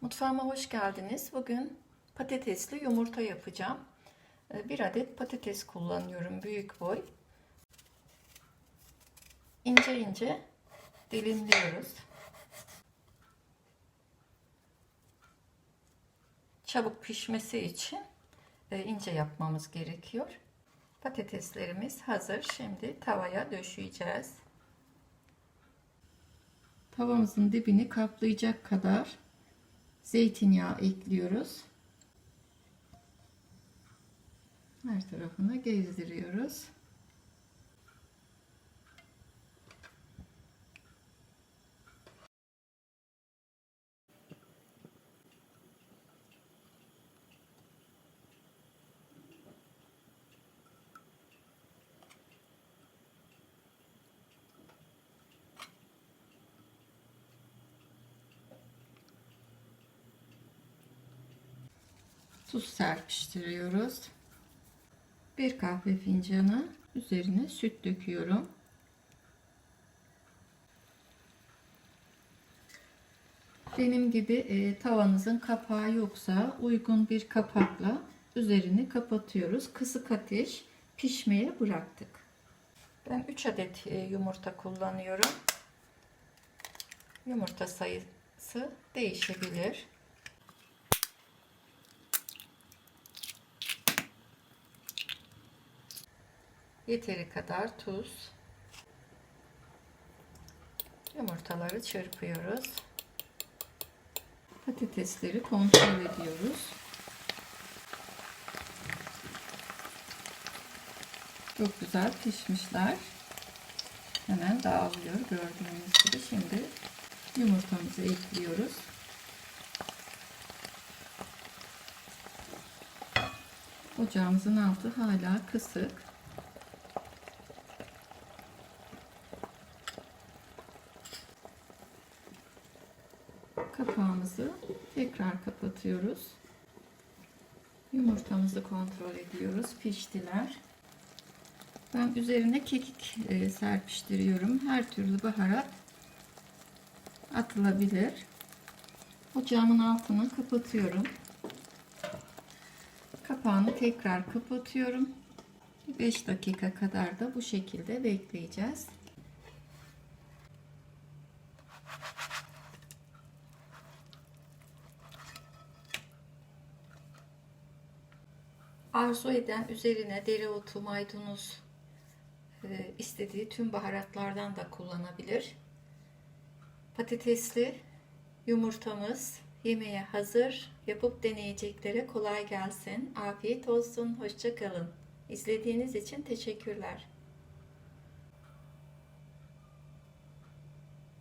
Mutfağıma hoş geldiniz. Bugün patatesli yumurta yapacağım. Ee, Bir adet patates kullanıyorum. Büyük boy. İnce ince dilimliyoruz. Çabuk pişmesi için e, ince yapmamız gerekiyor. Patateslerimiz hazır. Şimdi tavaya döşeyeceğiz. Tavamızın dibini kaplayacak kadar zeytinyağı ekliyoruz. Her tarafına gezdiriyoruz. Tuz serpiştiriyoruz. Bir kahve fincanı üzerine süt döküyorum. Benim gibi e, tavanızın kapağı yoksa uygun bir kapakla üzerini kapatıyoruz. Kısık ateş pişmeye bıraktık. Ben 3 adet e, yumurta kullanıyorum. Yumurta sayısı değişebilir. Yeteri kadar tuz. Yumurtaları çırpıyoruz. Patatesleri kontrol ediyoruz. Çok güzel pişmişler. Hemen dağılıyor gördüğünüz gibi. Şimdi yumurtamızı ekliyoruz. Ocağımızın altı hala kısık. Kapağımızı tekrar kapatıyoruz. Yumurtamızı kontrol ediyoruz. Piştiler. Ben üzerine kekik e, serpiştiriyorum. Her türlü baharat atılabilir. Ocağımın altını kapatıyorum. Kapağını tekrar kapatıyorum. 5 dakika kadar da bu şekilde bekleyeceğiz. Arzu eden üzerine dereotu, maydanoz e, istediği tüm baharatlardan da kullanabilir. Patatesli yumurtamız yemeğe hazır. Yapıp deneyeceklere kolay gelsin. Afiyet olsun. Hoşça kalın. İzlediğiniz için teşekkürler.